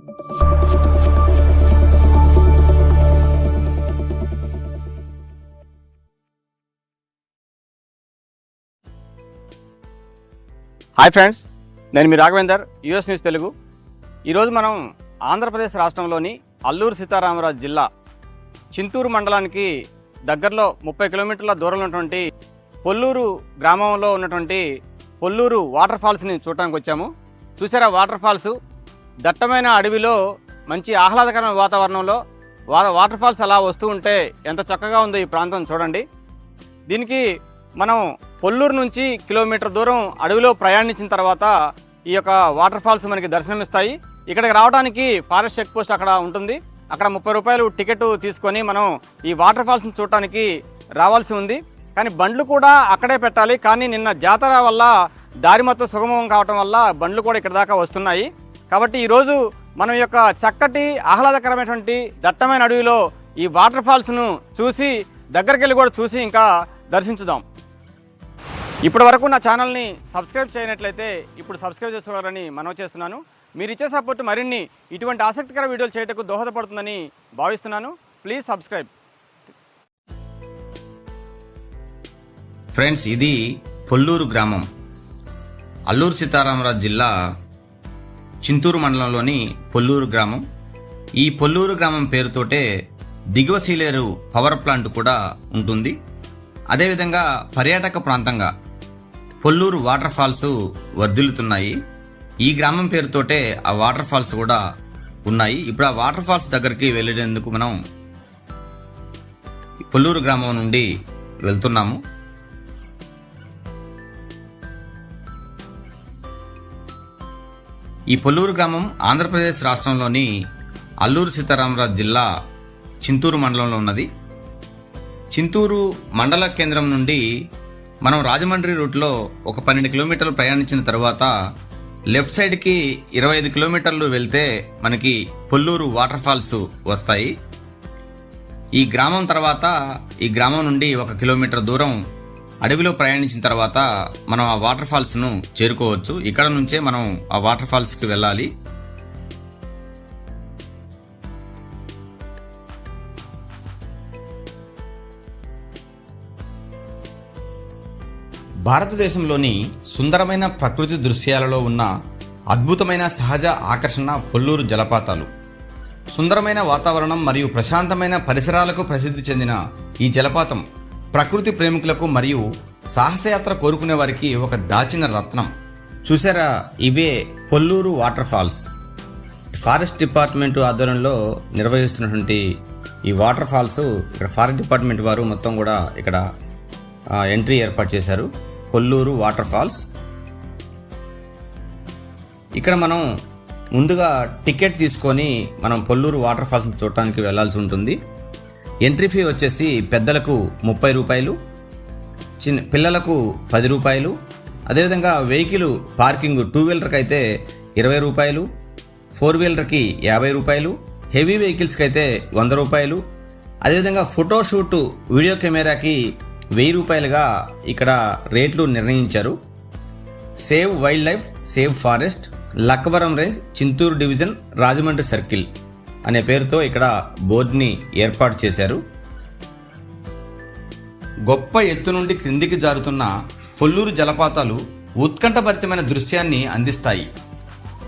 Hi friends నేను మీ Raghavender US news Telugu. ఈరోజు మనం ఆంధ్రప్రదేశ్ రాష్ట్రంలోని అల్లూరు సీతారామరాజు జిల్లా చింతూరు మండలానికి దగ్గరలో ముప్పై కిలోమీటర్ల దూరంలో ఉన్నటువంటి పొల్లూరు గ్రామంలో ఉన్నటువంటి పొల్లూరు వాటర్ ఫాల్స్ని చూడటానికి వచ్చాము. చూసారా వాటర్ ఫాల్స్? దట్టమైన అడవిలో మంచి ఆహ్లాదకరమైన వాతావరణంలో వాటర్ ఫాల్స్ అలా వస్తూ ఉంటే ఎంత చక్కగా ఉందో ఈ ప్రాంతం చూడండి. దీనికి మనం పొల్లూరు నుంచి కిలోమీటర్ దూరం అడవిలో ప్రయాణించిన తర్వాత ఈ యొక్క వాటర్ ఫాల్స్ మనకి దర్శనమిస్తాయి. ఇక్కడికి రావడానికి ఫారెస్ట్ చెక్ పోస్ట్ అక్కడ ఉంటుంది. అక్కడ ముప్పై రూపాయలు టికెట్ తీసుకొని మనం ఈ వాటర్ ఫాల్స్ని చూడటానికి రావాల్సి ఉంది. కానీ బండ్లు కూడా అక్కడే పెట్టాలి. కానీ నిన్న జాతర వల్ల దారి మొత్తం సుగమం కావటం వల్ల బండ్లు కూడా ఇక్కడ దాకా వస్తున్నాయి. కాబట్టి ఈరోజు మనం యొక్క చక్కటి ఆహ్లాదకరమైనటువంటి దట్టమైన అడవిలో ఈ వాటర్ ఫాల్స్ను చూసి దగ్గరికి వెళ్ళి కూడా చూసి ఇంకా దర్శించుదాం. ఇప్పటి వరకు నా ఛానల్ని సబ్స్క్రైబ్ చేయనట్లయితే ఇప్పుడు సబ్స్క్రైబ్ చేసుకోవాలని మనవి చేస్తున్నాను. మీరు ఇచ్చే సపోర్ట్ మరిన్ని ఇటువంటి ఆసక్తికర వీడియోలు చేయటకు దోహదపడుతుందని భావిస్తున్నాను. Please subscribe. ఫ్రెండ్స్ ఇది పొల్లూరు గ్రామం. అల్లూరు సీతారామరాజు జిల్లా చింతూరు మండలంలోని పొల్లూరు గ్రామం. ఈ పొల్లూరు గ్రామం పేరుతోటే దిగువ సీలేరు పవర్ ప్లాంట్ కూడా ఉంటుంది. అదేవిధంగా పర్యాటక ప్రాంతంగా పొల్లూరు వాటర్ ఫాల్స్ వర్ధిల్లుతున్నాయి. ఈ గ్రామం పేరుతోటే ఆ వాటర్ ఫాల్స్ కూడా ఉన్నాయి. ఇప్పుడు ఆ వాటర్ ఫాల్స్ దగ్గరికి వెళ్ళేందుకు మనం పొల్లూరు గ్రామం నుండి వెళ్తున్నాము. ఈ పొల్లూరు గ్రామం ఆంధ్రప్రదేశ్ రాష్ట్రంలోని అల్లూరు సీతారామరాజు జిల్లా చింతూరు మండలంలో ఉన్నది. చింతూరు మండల కేంద్రం నుండి మనం రాజమండ్రి రూట్లో ఒక పన్నెండు కిలోమీటర్లు ప్రయాణించిన తర్వాత లెఫ్ట్ సైడ్కి ఇరవై ఐదు కిలోమీటర్లు వెళ్తే మనకి పొల్లూరు వాటర్ ఫాల్స్ వస్తాయి. ఈ గ్రామం తర్వాత ఈ గ్రామం నుండి ఒక కిలోమీటర్ దూరం అడవిలో ప్రయాణించిన తర్వాత మనం ఆ వాటర్ ఫాల్స్ను చేరుకోవచ్చు. ఇక్కడ నుంచే మనం ఆ వాటర్ ఫాల్స్కి వెళ్ళాలి. భారతదేశంలోని సుందరమైన ప్రకృతి దృశ్యాలలో ఉన్న అద్భుతమైన సహజ ఆకర్షణ పొల్లూరు జలపాతాలు. సుందరమైన వాతావరణం మరియు ప్రశాంతమైన పరిసరాలకు ప్రసిద్ధి చెందిన ఈ జలపాతం ప్రకృతి ప్రేమికులకు మరియు సాహసయాత్ర కోరుకునే వారికి ఒక దాచిన రత్నం. చూసారా ఇవే Polluru water falls forest department ఆధ్వర్యంలో నిర్వహిస్తున్నటువంటి ఈ వాటర్ ఫాల్స్ ఇక్కడ ఫారెస్ట్ డిపార్ట్మెంట్ వారు మొత్తం కూడా ఇక్కడ ఎంట్రీ ఏర్పాటు చేశారు. కొల్లూరు వాటర్ ఫాల్స్ ఇక్కడ మనం ముందుగా టికెట్ తీసుకొని మనం పొల్లూరు వాటర్ ఫాల్స్ని చూడటానికి వెళ్ళాల్సి ఉంటుంది. ఎంట్రీ ఫీ వచ్చేసి పెద్దలకు ముప్పై రూపాయలు చిన్న పిల్లలకు పది రూపాయలు. అదేవిధంగా వెహికల్ పార్కింగ్ టూ వీలర్కి అయితే ఇరవై రూపాయలు ఫోర్ వీలర్కి యాభై రూపాయలు హెవీ వెహికల్స్కి అయితే వంద రూపాయలు. అదేవిధంగా ఫోటోషూట్ వీడియో కెమెరాకి వెయ్యి రూపాయలుగా ఇక్కడ రేట్లు నిర్ణయించారు. Save wild life save forest Lakkavaram range Chinturu division Rajahmundry circle అనే పేరుతో ఇక్కడ బోర్డుని ఏర్పాటు చేశారు. గొప్ప ఎత్తు నుండి క్రిందికి జారుతున్న పొల్లూరు జలపాతాలు ఉత్కంఠభరితమైన దృశ్యాన్ని అందిస్తాయి.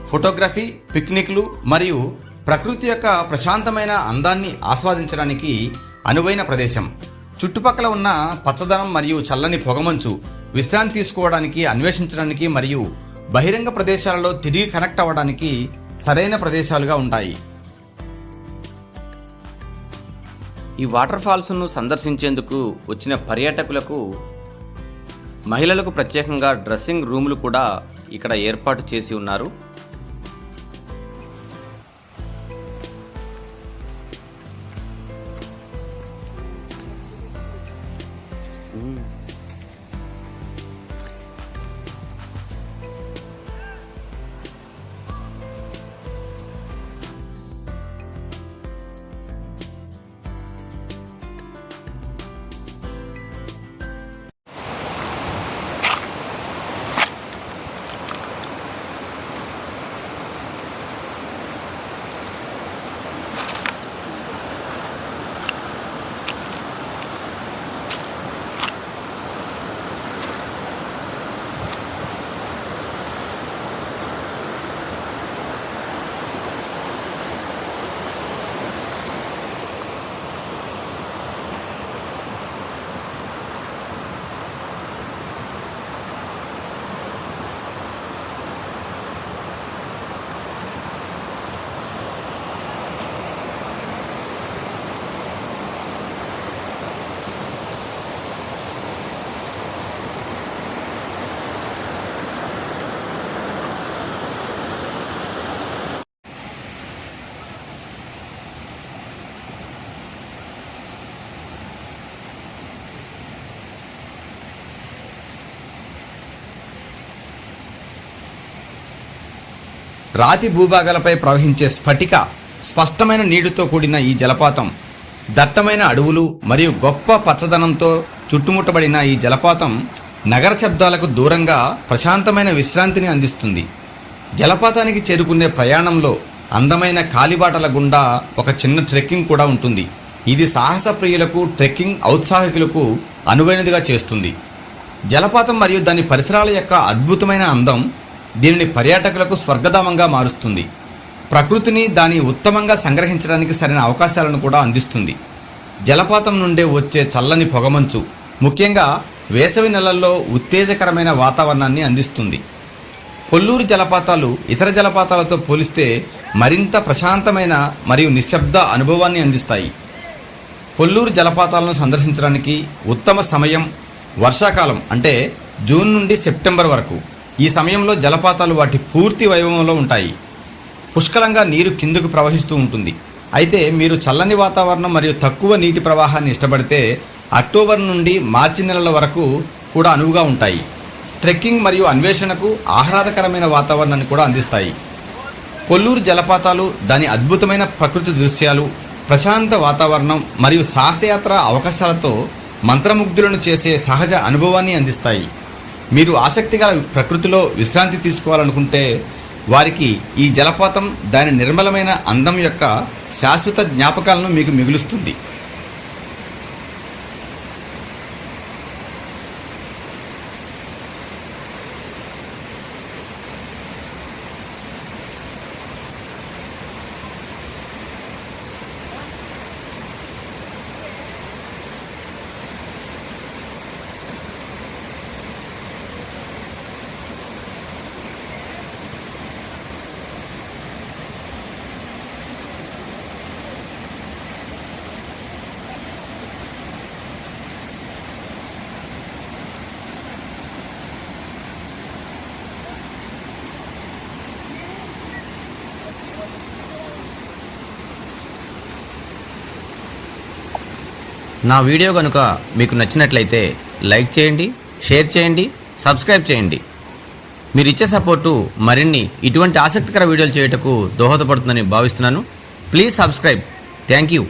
ఫోటోగ్రఫీ పిక్నిక్లు మరియు ప్రకృతి యొక్క ప్రశాంతమైన అందాన్ని ఆస్వాదించడానికి అనువైన ప్రదేశం. చుట్టుపక్కల ఉన్న పచ్చదనం మరియు చల్లని పొగమంచు విశ్రాంతి తీసుకోవడానికి అన్వేషించడానికి మరియు బహిరంగ ప్రదేశాలలో తిరిగి కనెక్ట్ అవ్వడానికి సరైన ప్రదేశాలుగా ఉంటాయి. ఈ వాటర్ ఫాల్స్ను సందర్శించేందుకు వచ్చిన పర్యాటకులకు మహిళలకు ప్రత్యేకంగా డ్రెస్సింగ్ రూములు కూడా ఇక్కడ ఏర్పాటు చేసి ఉన్నారు Mm. రాతి భూభాగాలపై ప్రవహించే స్ఫటిక స్పష్టమైన నీటితో కూడిన ఈ జలపాతం దట్టమైన అడవులు మరియు గొప్ప పచ్చదనంతో చుట్టుముట్టబడిన ఈ జలపాతం నగర శబ్దాలకు దూరంగా ప్రశాంతమైన విశ్రాంతిని అందిస్తుంది. జలపాతానికి చేరుకునే ప్రయాణంలో అందమైన కాలిబాటల గుండా ఒక చిన్న ట్రెక్కింగ్ కూడా ఉంటుంది. ఇది సాహస ప్రియులకు ట్రెక్కింగ్ ఔత్సాహికులకు అనువైనదిగా చేస్తుంది. జలపాతం మరియు దాని పరిసరాల యొక్క అద్భుతమైన అందం దీనిని పర్యాటకులకు స్వర్గధామంగా మారుస్తుంది. ప్రకృతిని దాని ఉత్తమంగా సంగ్రహించడానికి సరైన అవకాశాలను కూడా అందిస్తుంది. జలపాతం నుండే వచ్చే చల్లని పొగమంచు ముఖ్యంగా వేసవి నెలల్లో ఉత్తేజకరమైన వాతావరణాన్ని అందిస్తుంది. కొల్లూరు జలపాతాలు ఇతర జలపాతాలతో పోలిస్తే మరింత ప్రశాంతమైన మరియు నిశ్శబ్ద అనుభవాన్ని అందిస్తాయి. కొల్లూరు జలపాతాలను సందర్శించడానికి ఉత్తమ సమయం వర్షాకాలం అంటే జూన్ నుండి సెప్టెంబర్ వరకు. ఈ సమయంలో జలపాతాలు వాటి పూర్తి వైభవంలో ఉంటాయి. పుష్కలంగా నీరు కిందకు ప్రవహిస్తూ ఉంటుంది. అయితే మీరు చల్లని వాతావరణం మరియు తక్కువ నీటి ప్రవాహాన్ని ఇష్టపడితే అక్టోబర్ నుండి మార్చి నెలల వరకు కూడా అనువుగా ఉంటాయి. ట్రెక్కింగ్ మరియు అన్వేషణకు ఆహ్లాదకరమైన వాతావరణాన్ని కూడా అందిస్తాయి. కొల్లూరు జలపాతాలు దాని అద్భుతమైన ప్రకృతి దృశ్యాలు ప్రశాంత వాతావరణం మరియు సాహసయాత్ర అవకాశాలతో మంత్రముగ్ధులను చేసే సహజ అనుభవాన్ని అందిస్తాయి. మీరు ఆసక్తిగల ప్రకృతిలో విశ్రాంతి తీసుకోవాలనుకుంటే వారికి ఈ జలపాతం దాని నిర్మలమైన అందం యొక్క శాశ్వత జ్ఞాపకాలను మీకు మిగులుస్తుంది. నా వీడియో కనుక మీకు నచ్చినట్లయితే లైక్ చేయండి షేర్ చేయండి సబ్స్క్రైబ్ చేయండి. మీరు ఇచ్చే సపోర్టు మరిన్ని ఇటువంటి ఆసక్తికర వీడియోలు చేయుటకు దోహదపడుతుందని భావిస్తున్నాను. Please subscribe. Thank you.